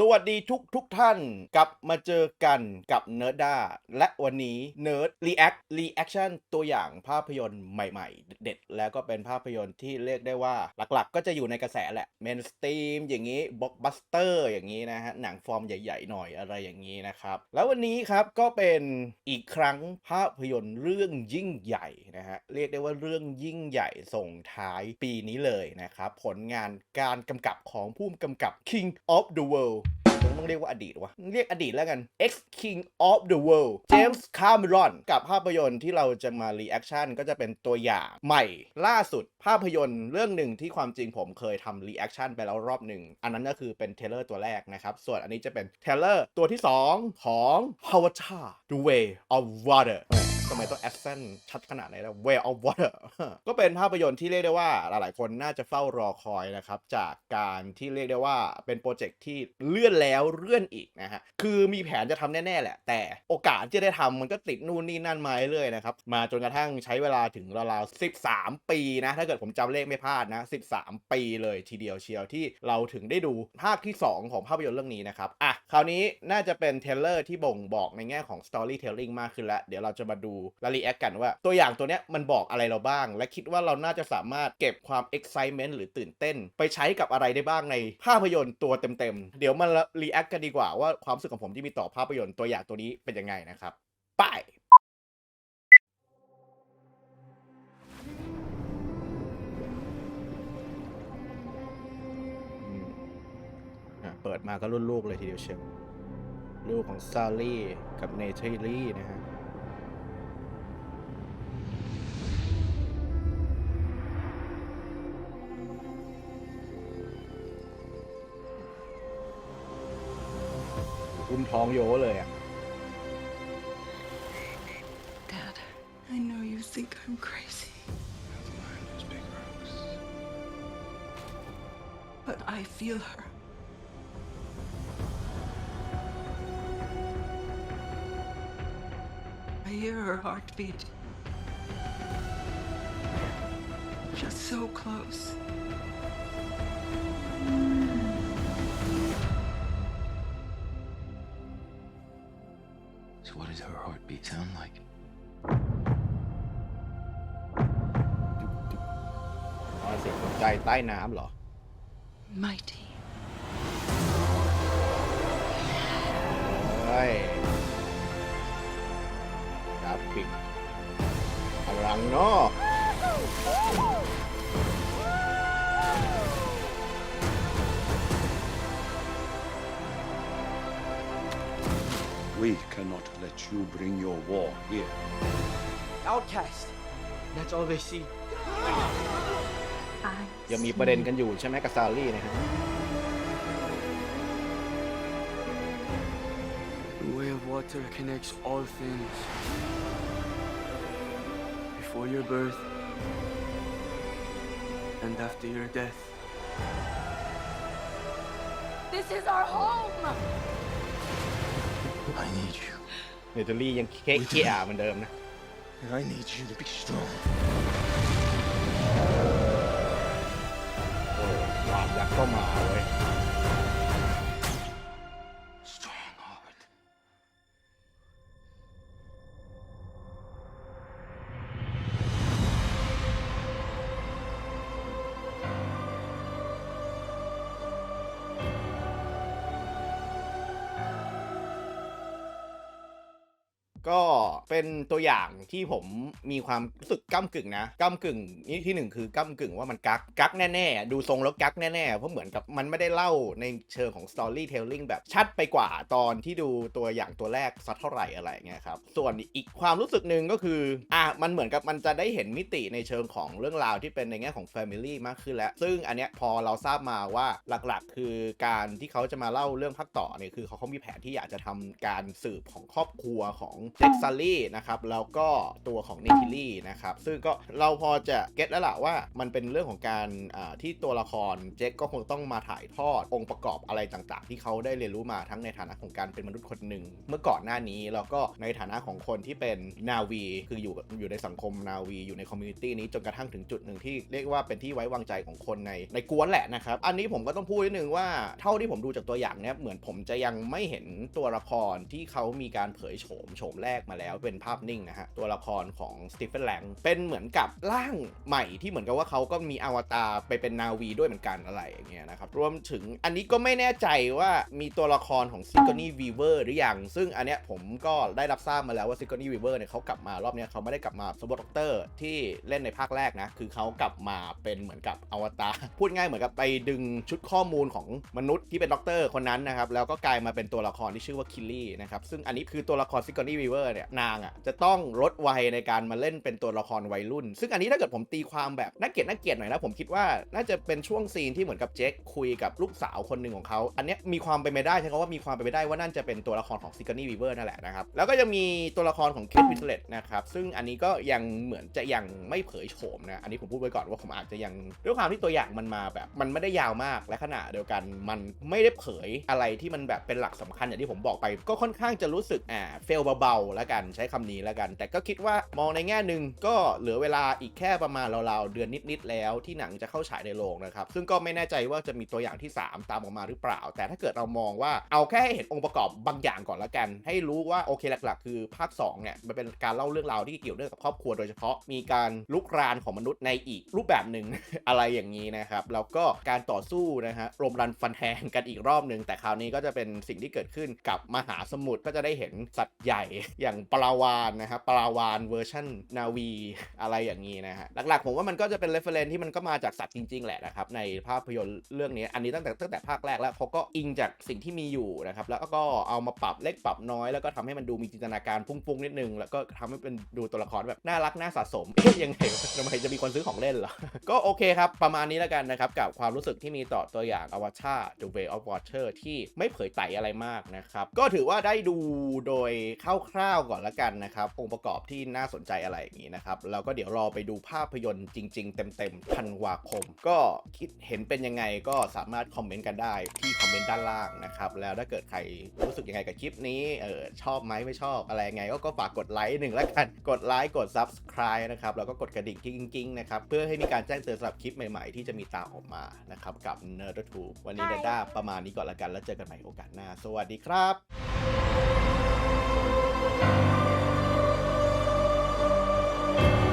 สวัสดีทุกทุกท่านกลับมาเจอกันกับเนิร์ดด้าและวันนี้เนิร์ดรีแอครีแอคชั่นตัวอย่างภาพยนตร์ใหม่ๆ เด็ดแล้วก็เป็นภาพยนตร์ที่เรียกได้ว่าหลักๆ ก็จะอยู่ในกระแสแหละเมนสตรีมอย่างนี้บล็อกบัสเตอร์อย่างนี้นะฮะ หนังฟอร์มใหญ่ๆหน่อยอะไรอย่างนี้นะครับ แล้ววันนี้ครับก็เป็นอีกครั้งภาพยนตร์เรื่องยิ่งใหญ่นะฮะเรียกได้ว่าเรื่องยิ่งใหญ่ส่งท้ายปีนี้เลยนะครับผลงานการกำกับของผู้กำกับ King of the World ต้องเรียกว่าอดีตวะเรียกอดีตแล้วกัน X King of the World James Cameron กับภาพยนตร์ที่เราจะมารีแอคชั่นก็จะเป็นตัวอย่างใหม่ล่าสุดภาพยนตร์เรื่องหนึ่งที่ความจริงผมเคยทำรีแอคชั่นไปแล้วรอบหนึ่ง อันนั้นก็คือเป็นเทเลอร์ตัวแรกนะครับ ส่วนอันนี้จะเป็นเทเลอร์ตัวที่ 2 ของ Avatar The Way of Water ทำไมต้องแอคเซนชัดขนาดไหนแล้ว Way of Water ก็เป็นภาพยนตร์ที่เรียกได้ว่าหลายๆ คนน่าจะเฝ้ารอคอยนะครับจากการที่เรียกได้ว่าเป็นโปรเจกต์ที่เลื่อนแล้วเลื่อนอีกนะฮะคือมีแผนจะทำแน่ ๆ แหละ แต่โอกาสที่ได้ทำมันก็ติดนู่นนี่นั่นมาเรื่อยๆนะครับมาจนกระทั่งใช้เวลาถึงราวๆ13 ปีนะถ้าเกิดผมจำเลขไม่พลาดนะ13 ปีเลยทีเดียวเชียวที่เราถึงได้ดูภาคที่ 2 ของภาพยนตร์เรื่องนี้นะครับอะคราวนี้น่าจะเป็นเทเลอร์ที่บ่งบอกในแง่ของ storytelling มากขึ้นแล้ว เดี๋ยวเราจะมาดูและรีแอคกันว่า ตัวอย่างตัวเนี้ยมันบอกอะไรเราบ้าง และคิดว่าเราน่าจะสามารถเก็บความ excitement หรือตื่นเต้น ไปใช้กับอะไรได้บ้างในภาพยนตร์ตัวเต็มๆ เดี๋ยวมารีแอคกันดีกว่าว่าความรู้สึกของผมที่มีต่อภาพยนตร์ตัวอย่างตัวนี้เป็นยังไงนะครับไปเปิดมาก็รุ่นลูกเลยทีเดียวเชียวลูกของซาลี่กับเนเธอรี่นะฮะ อุ้มท้องโยเลยอ่ะ Dad, I know you think I'm crazy, but I feel her. I hear her heartbeat. Just so close. Heartbeat sound like? อ๋อเสียงหัวใจใต้น้ำเหรอ Mighty. เฮ้ยกราฟิกพลังเนาะ We cannot let you bring your war here. outcast. That's all they see. ยังมีประเด็นกันอยู่ใช่ไหมกับซาลี่นะครับ The way of water connects all things. Before your birth and after your death. This is our home! I need you. เนเธอรี่ยังเค้กเกี้ยเหมือนเดิมนะ And I need you to be strong. โอ้หวานยักษ์ก็มาเว้ย ก็เป็นตัวอย่างที่ผมมีความรู้สึกก้ากึ่งนะก้ากึ่งนี่ที่หนึ่งคือก้ากึ่งว่ามันกักกักแน่ๆ ดูทรงแล้วกักแน่ๆ เพราะเหมือนกับมันไม่ได้เล่าในเชิงของ storytelling แบบชัดไปกว่าตอนที่ดูตัวอย่างตัวแรกสักเท่าไหร่อะไรเงี้ยครับส่วนอีกความรู้สึกหนึ่งก็คืออะมันเหมือนกับมันจะได้เห็นมิติในเชิงของเรื่องราวที่เป็นในแง่ของ family มากขึ้นแล้ว ซึ่งอันเนี้ยพอเราทราบมาว่าหลักๆ คือการที่เขาจะมาเล่าเรื่องภาคต่อเนี่ยคือเขาเขามีแผนที่อยากจะทำการสืบของครอบครัวของเจ็กซัลลี่นะครับแล้วก็ตัวของเนทิลี่นะครับซึ่งก็เราพอจะเก็ตแล้วล่ะว่ามันเป็นเรื่องของการที่ตัวละครเจ็กก็คงต้องมาถ่ายทอดองค์ประกอบอะไรต่างๆ ที่เขาได้เรียนรู้มาทั้งในฐานะของการเป็นมนุษย์คนหนึ่งเมื่อก่อนหน้านี้แล้วก็ในฐานะของคนที่เป็นนาวี คืออยู่อยู่ในสังคมนาวีอยู่ในคอมมูนิตี้นี้จนกระทั่งถึงจุดหนึ่งที่เรียกว่าเป็นที่ไว้วางใจของคนในในกวนแหละนะครับ อันนี้ผมก็ต้องพูดนิดนึงว่าเท่าที่ผมดูจากตัวอย่างเนี้ยเหมือนผมจะยังไม่เห็นตัวละครที่เขามีการเผยโฉมโฉมแรกมาแล้วเป็นภาพนิ่งนะฮะ ตัวละครของสตีเฟนแลงเป็นเหมือนกับร่างใหม่ที่เหมือนกับว่าเขาก็มีอวตารไปเป็นนาวีด้วยเหมือนกันอะไรอย่างเงี้ยนะครับ รวมถึงอันนี้ก็ไม่แน่ใจว่ามีตัวละครของซิก o นี่วีเวอร์หรือยัง ซึ่งอันเนี้ยผมก็ได้รับทราบมาแล้วว่าซิก o นี่วีเวอร์เนี่ยเขากลับมารอบเนี้ยเขาไม่ได้กลับมาสมบทด็อกเตอร์ที่เล่นในภาคแรกนะ คือเขากลับมาเป็นเหมือนกับอวตารพูดง่ายเหมือนกับไปดึงชุดข้อมูลของมนุษย์ที่เป็นด็อกเตอร์คนนั้นนะครับแล้วก็กลายมาเป็นตัวละครที่ชื่อว่าคิลลี่นะครับซึ่งอันนี้คือตัวละครซิก o นี่วีเวอร์เนี่ยนางอะจะต้องลดวัยในการมาเล่นเป็นตัวละครวัยรุ่น ซึ่งอันนี้ถ้าเกิดผมตีความแบบน่าเกลียดน่าเกลียดหน่อยนะผมคิดว่าน่าจะเป็นช่วงซีนที่เหมือนกับเจคคุยกับลูกสาวคนหนึ่งของเขาอันนี้มีความเป็นไปได้ใช่คำว่ามีความเป็นไปได้ว่านั่นจะเป็นตัวละครของซิก o นี่วีเวอร์นั่นแหละนะครับแล้วก็ยังมีตัวละครของเคทวินเลตนะครับซึ่งอันนี้ก็ยังเหมือนจะยังไม่เผยโฉมนะอันนี้ผมพูดไว้ก่อนว่าผมอาจจะยังด้วยความที่ตัวอย่างมันมาแบบ มันไม่ได้ยาวมากและขณะเดียวกันมันไม่ได้เผยอะไรที่มันแบบเป็นหลักสำคัญอย่างที่ผมบอกไป ก็ค่อนข้างจะรู้สึกอ่าเฟลเบาแล้วกันใช้คำนี้แล้วกัน แต่ก็คิดว่ามองในแง่หนึ่งก็เหลือเวลาอีกแค่ประมาณราวๆเดือนนิดๆแล้วที่หนังจะเข้าฉายในโรงนะครับ ซึ่งก็ไม่แน่ใจว่าจะมีตัวอย่างที่ 3 ตามออกมาหรือเปล่า แต่ถ้าเกิดเรามองว่าเอาแค่ให้เห็นองค์ประกอบบางอย่างก่อนละกัน ให้รู้ว่าโอเคหลักๆ คือภาค2เนี่ยมันเป็นการเล่าเรื่องราวที่เกี่ยวเนื่องกับครอบครัวโดยเฉพาะมีการลุกรานของมนุษย์ในอีกรูปแบบหนึ่งอะไรอย่างนี้นะครับแล้วก็การต่อสู้นะฮะรมรันฟันแทงกันอีกรอบหนึ่งแต่คราวนี้ก็จะเป็นสิ่งที่เกิดขึ้นกับมหาสมุทรก็จะได้เห็นสัตว์ใหญ่อย่างปลาวานนะครับปลาวานเวอร์ชันนาวีอะไรอย่างนี้นะฮะหลักๆ ผมว่ามันก็จะเป็นเรฟเฟรนที่มันก็มาจากสัตว์จริง ๆ แหละนะครับ ในภาพยนตร์เรื่องนี้ อันนี้ตั้งแต่ตั้งแต่ภาคแรกแล้วเขาก็อิงจากสิ่งที่มีอยู่นะครับ แล้วก็เอามาปรับเล็กปรับน้อย แล้วก็ทำให้มันดูมีจินตนาการฟุ้งๆนิดนึง แล้วก็ทำให้เป็นดูตัวละครแบบน่ารักน่าสะสมเอ๊ะยังไงทำไมจะมีคนซื้อของเล่นเหรอ ก็โอเคครับ ประมาณนี้แล้วกันนะครับ กับความรู้สึกที่มีต่อตัวอย่าง Avatar The Way of Water ที่ไม่เผยไตอะไรมากนะครับ ก็ถือว่าได้ดูโดยคร่าวๆก่อนละกันนะครับองค์ประกอบที่น่าสนใจอะไรอย่างนี้นะครับแล้วก็เดี๋ยวรอไปดูภาพยนตร์จริง ๆ เต็มๆธันวาคม ก็คิดเห็นเป็นยังไงก็สามารถคอมเมนต์กันได้ที่คอมเมนต์ด้านล่างนะครับแล้วถ้าเกิดใครรู้สึกยังไงกับคลิปนี้เออชอบไหมไม่ชอบอะไรยังไง ก็ก็ฝากกดไลค์หนึ่งแล้วกันกดไลค์กด subscribe นะครับแล้วก็กดกระดิ่งกิ้งๆนะครับเพื่อให้มีการแจ้งเตือนสำหรับคลิปใหม่ๆ ที่จะมีตามออกมานะครับกับ Nerd t u b e วันนี้ใช่เนด้าประมาณนี้ก่อนละกันแล้วเจอกันใหม่โอกาสหน้า สวัสดีครับ thank you